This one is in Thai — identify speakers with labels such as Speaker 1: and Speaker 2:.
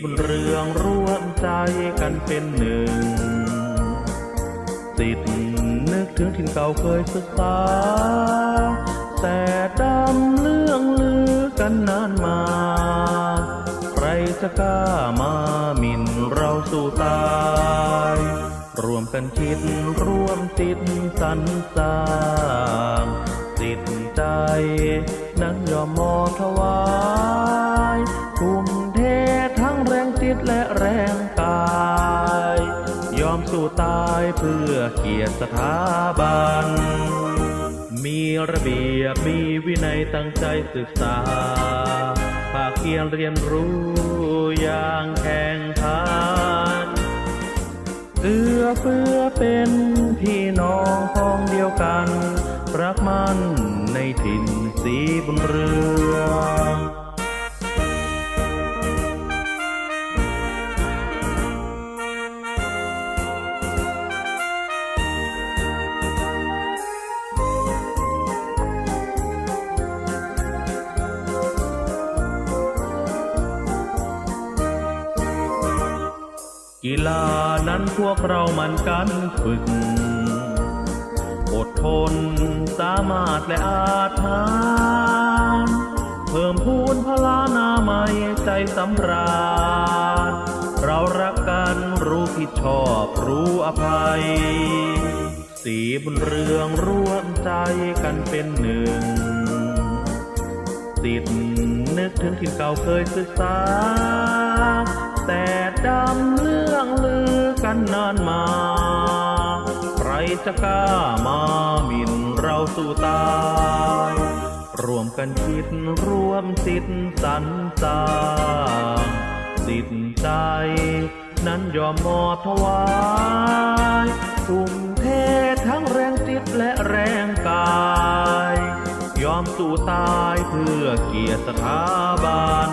Speaker 1: บนเรืองร่วมใจกันเป็นหนึ่งติดนึกถึงถิ่นเก่าเคยศึกษา แต่ดำเรื่องลือกันนานมา ใครจะกล้ามาหมิ่นเราสู่ตายรวมกันคิดร่วมติดสรรสร้างติดใจ นั้นยอมมอถวายทุ่ม กียรติสถาบัน มีระเบียบมีวินัยตั้งใจศึกษา ภาคเพียรเรียนรู้อย่างแข่งขัน เอื้อเฟื้อเป็นพี่น้องพ้องเดียวกัน รักมันในถิ่นสีบนเรือง กีฬานั้นพวกเรามันกันฝึก อดทนสามารถและอาจหารเพิ่มพูนพลานาไมัยใจสำราญเรารักกันรู้ผิดชอบรู้อภัย สีบนเรืองร่วมใจกันเป็นหนึ่ง ติดนึกถึงถิ่นเก่าเคยศึกษาแต่ ดำเรื่องลือกันนานมา ใครจะกล้ามาหมิ่นเราสู่ตาย รวมกันคิดร่วมสิทธิสรรสร้างสิทธิใจ นั้นยอมมอบถวายทุ่มเททั้งแรงจิตและแรงกาย ยอมสู้ตายเพื่อเกียรติสถาบัน